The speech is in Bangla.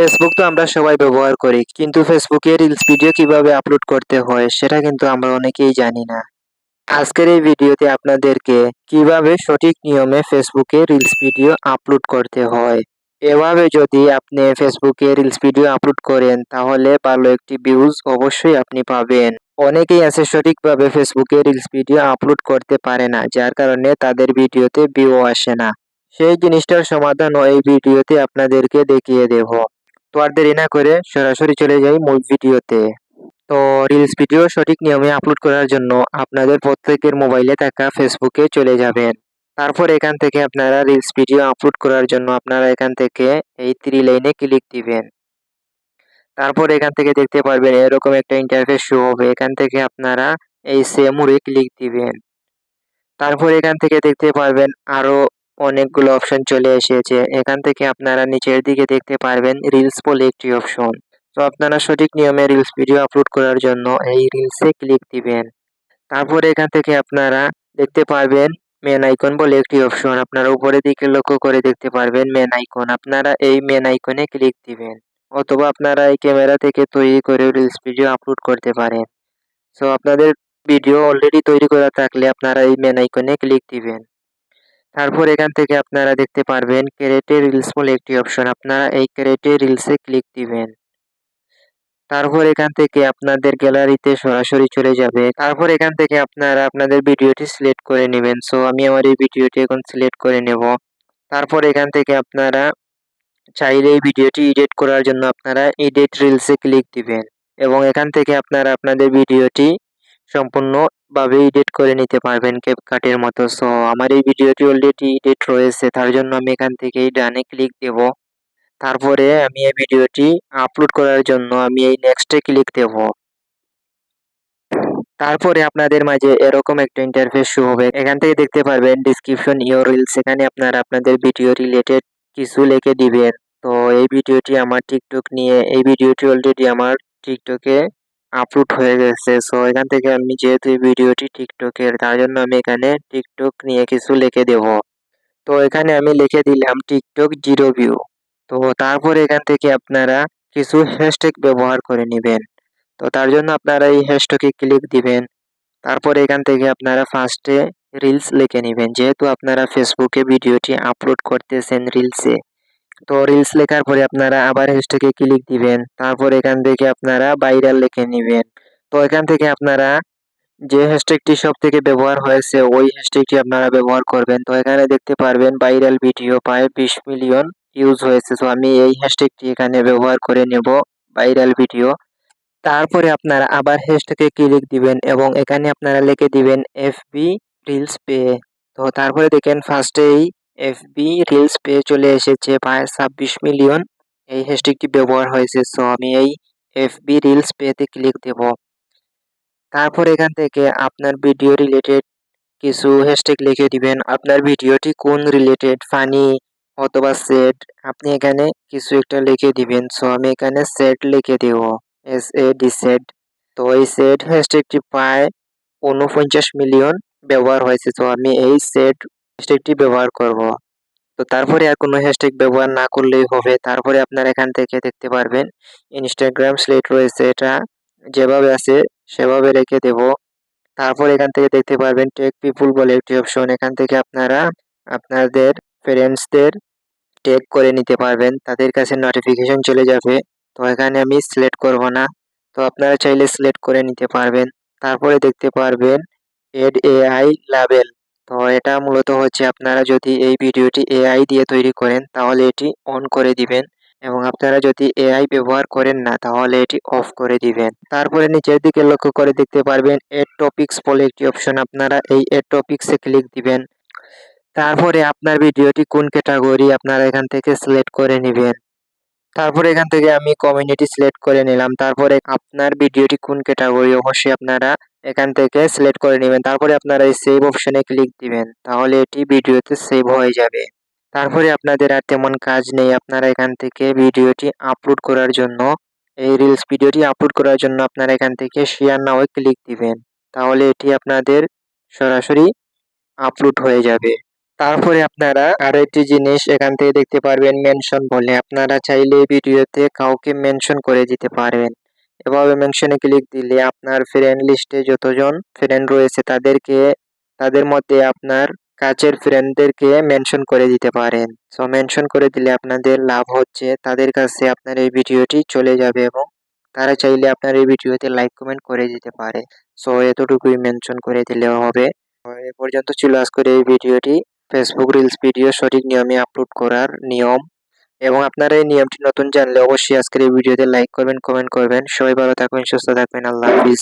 ফেসবুক তো আমরা সবাই ব্যবহার করি, কিন্তু ফেসবুকে রিলস ভিডিও কীভাবে আপলোড করতে হয় সেটা কিন্তু আমরা অনেকেই জানি না। আজকের এই ভিডিওতে আপনাদেরকে কীভাবে সঠিক নিয়মে ফেসবুকে রিলস ভিডিও আপলোড করতে হয়। এভাবে যদি আপনি ফেসবুকে রিলস ভিডিও আপলোড করেন, তাহলে ভালো একটি ভিউজ অবশ্যই আপনি পাবেন। অনেকেই আছে সঠিকভাবে ফেসবুকে রিলস ভিডিও আপলোড করতে পারে না, যার কারণে তাদের ভিডিওতে ভিউ আসে না। সেই জিনিসটার সমাধানও এই ভিডিওতে আপনাদেরকে দেখিয়ে দেব। তো আর দেরি না করে সরাসরি চলে যাই মূল ভিডিওতে। তো রিলস ভিডিও সঠিক নিয়মে আপলোড করার জন্য আপনাদের প্রত্যেকের মোবাইলে থাকা ফেসবুকে চলে যাবেন। তারপর এখান থেকে আপনারা রিলস ভিডিও আপলোড করার জন্য আপনারা এখান থেকে এই থ্রি লাইনে ক্লিক দিবেন। তারপর এখান থেকে দেখতে পারবেন এরকম একটা ইন্টারফেস শো হবে। এখান থেকে আপনারা এই সেমুরে ক্লিক দিবেন। তারপর এখান থেকে দেখতে পারবেন আরও অনেকগুলো অপশন চলে এসেছে। এখান থেকে আপনারা নিচের দিকে দেখতে পারবেন রিলস বলে একটি অপশন তো আপনারা সঠিক নিয়মে রিলস ভিডিও আপলোড করার জন্য এই রিলসে ক্লিক দিবেন। তারপরে এখান থেকে আপনারা দেখতে পারবেন মেন আইকন বলে একটি অপশন আপনারা উপরের দিকে লক্ষ্য করে দেখতে পারবেন মেন আইকন আপনারা এই মেন আইকনে ক্লিক দিবেন। অথবা আপনারা এই ক্যামেরা থেকে তৈরি করে রিলস ভিডিও আপলোড করতে পারেন। সো আপনাদের ভিডিও অলরেডি তৈরি করা থাকলে আপনারা এই মেন আইকনে ক্লিক দিবেন। তারপর এখান থেকে আপনারা দেখতে পারবেন ক্যারেটে রিলস বলে একটি অপশন আপনারা এই ক্যারেটে রিলসে ক্লিক দিবেন। তারপর এখান থেকে আপনাদের গ্যালারিতে সরাসরি চলে যাবে। তারপর এখান থেকে আপনারা আপনাদের ভিডিওটি সিলেক্ট করে নেবেন। সো আমি আমার এই ভিডিওটি এখন সিলেক্ট করে নেব। তারপর এখান থেকে আপনারা চাইলে এই ভিডিওটি এডিট করার জন্য আপনারা এডিট রিলসে ক্লিক দিবেন। এবং এখান থেকে আপনারা আপনাদের ভিডিওটি সম্পূর্ণভাবে এডিট করে নিতে পারবেন ক্যাপকাটের মতো। সো আমার এই ভিডিওটি অলরেডি এডিট রয়েছে, তার জন্য আমি এখান থেকে ডানে ক্লিক দেব। তারপরে আমি এই ভিডিওটি আপলোড করার জন্য আমি এই নেক্সটে ক্লিক দেব। তারপরে আপনাদের মাঝে এরকম একটা ইন্টারফেস শো হবে। এখান থেকে দেখতে পারবেন ডিসক্রিপশন ইওর রিলস এখানে আপনারা আপনাদের ভিডিও রিলেটেড কিছু লিখে দিবেন। তো, এই ভিডিওটি আমার টিকটক নিয়ে, এই ভিডিওটি অলরেডি আমার টিকটকে আপলোড হয়ে গেছে। সো এখান থেকে আমি যেহেতু ভিডিওটি টিকটকের, তার জন্য আমি এখানে টিকটক নিয়ে কিছু লিখে দেব। তো, এখানে আমি লিখে দিলাম টিকটক জিরো ভিউ। তো, তারপর এখান থেকে আপনারা কিছু হ্যাশট্যাগ ব্যবহার করে নেবেন। তো, তার জন্য আপনারা এই হ্যাশট্যাগে ক্লিক দিবেন। তারপর এখান থেকে আপনারা ফার্স্টে রিলস লিখে নেবেন। যেহেতু আপনারা ফেসবুকে ভিডিওটি আপলোড করতেছেন রিলসে তো রিলস লেখার পরে আপনারা আবার হ্যাশট্যাগে ক্লিক দিবেন। তারপর এখান থেকে আপনারা ভাইরাল লিখে নেবেন। তো এখান থেকে আপনারা যে হ্যাশট্যাগটি সব থেকে ব্যবহার হয়েছে, ওই হ্যাশট্যাগটি আপনারা ব্যবহার করবেন। তো এখানে দেখতে পারবেন ভাইরাল ভিডিও প্রায় বিশ মিলিয়ন ইউজ হয়েছে। তো আমি এই হ্যাশট্যাগটি এখানে ব্যবহার করে নেব ভাইরাল ভিডিও তারপরে আপনারা আবার হ্যাশট্যাগে ক্লিক দিবেন এবং এখানে আপনারা লিখে দিবেন এফবি রিলস পে তো তারপরে দেখেন ফার্স্টেই এফবি রিলস পে চলে এসেছে প্রায় ছাব্বিশ মিলিয়ন এই হ্যাশট্যাগটি ব্যবহার হয়েছে সো আমি এই এফবি রিলস পেতে ক্লিক দেব। তারপর এখান থেকে আপনার ভিডিও রিলেটেড কিছু হ্যাশট্যাগ লিখে দিবেন। আপনার ভিডিওটি কোন রিলেটেড ফানি অথবা সেট আপনি এখানে কিছু একটা লিখে দিবেন। সো আমি এখানে সেট লিখে দেব এস এ ডি সেট তো এই সেট হ্যাশট্যাগটি প্রায় উনপঞ্চাশ মিলিয়ন ব্যবহার হয়েছে। তো আমি এই সেট হ্যাশট্যাগটি ব্যবহার করব। তো তারপরে আর কোনো হ্যাশট্যাগ ব্যবহার না করলেই হবে। তারপরে আপনারা এখান থেকে দেখতে পারবেন ইনস্টাগ্রাম স্লেট রয়েছে এটা। যেভাবে আছে সেভাবে রেখে দেব। তারপর এখান থেকে দেখতে পারবেন টেক পিপুল বলে একটি অপশন এখান থেকে আপনারা আপনাদের ফ্রেন্ডসদের টেক করে নিতে পারবেন। তাদের কাছে নোটিফিকেশন চলে যাবে। তো এখানে আমি সিলেক্ট করব না। তো আপনারা চাইলে সিলেক্ট করে নিতে পারবেন। তারপরে দেখতে পারবেন এড এআই লাবেল তো এটা মূলত হচ্ছে আপনারা যদি এই ভিডিওটি এআই দিয়ে তৈরি করেন, তাহলে এটি অন করে দিবেন এবং আপনারা যদি এআই ব্যবহার করেন না, তাহলে এটি অফ করে দিবেন। তারপরে নিচের দিকে লক্ষ্য করে দেখতে পারবেন এড টপিক্স বলে একটি অপশন আপনারা এই এড টপিক্সে ক্লিক দিবেন। তারপরে আপনার ভিডিওটি কোন ক্যাটাগরি আপনারা এখান থেকে সিলেক্ট করে নেবেন। তারপরে এখান থেকে আমি কমিউনিটি সিলেক্ট করে নিলাম। তারপরে আপনার ভিডিওটি কোন ক্যাটাগরি অবশ্যই আপনারা এখান থেকে সিলেক্ট করে নেবেন। তারপরে আপনারা এই সেভ অপশনে ক্লিক দিবেন, তাহলে এটি ভিডিওতে সেভ হয়ে যাবে। তারপরে আপনাদের আর তেমন কাজ নেই, আপনারা এখান থেকে ভিডিওটি আপলোড করার জন্য, এই রিলস ভিডিওটি আপলোড করার জন্য আপনারা এখান থেকে শেয়ার নাও ক্লিক দিবেন। তাহলে এটি আপনাদের সরাসরি আপলোড হয়ে যাবে। তারপরে আপনারা আরও একটি জিনিস এখান থেকে দেখতে পারবেন মেনশন বলে আপনারা চাইলে ভিডিওতে কাউকে মেনশন করে দিতে পারেন। এভাবে মেনশনে ক্লিক দিলে আপনার ফ্রেন্ড লিস্টে যতজন ফ্রেন্ড রয়েছে তাদেরকে, তাদের মধ্যে আপনার কাছের ফ্রেন্ডদেরকে মেনশন করে দিতে পারেন। সো মেনশন করে দিলে আপনাদের লাভ হচ্ছে, তাদের কাছে আপনার এই ভিডিওটি চলে যাবে এবং তারা চাইলে আপনার এই ভিডিওতে লাইক কমেন্ট করে দিতে পারে। সো এতটুকুই মেনশন করে দিলেও হবে। এ পর্যন্ত ছিল আজকের এই ভিডিওটি। ফেসবুক রিলস ভিডিও সঠিক নিয়মে আপলোড করার নিয়ম এবং আপনারা এই নিয়মটি নতুন জানলে অবশ্যই আজকের এই ভিডিওতে লাইক করবেন কমেন্ট করবেন। সবাই ভালো থাকবেন, সুস্থ থাকবেন। আল্লাহ হাফিজ।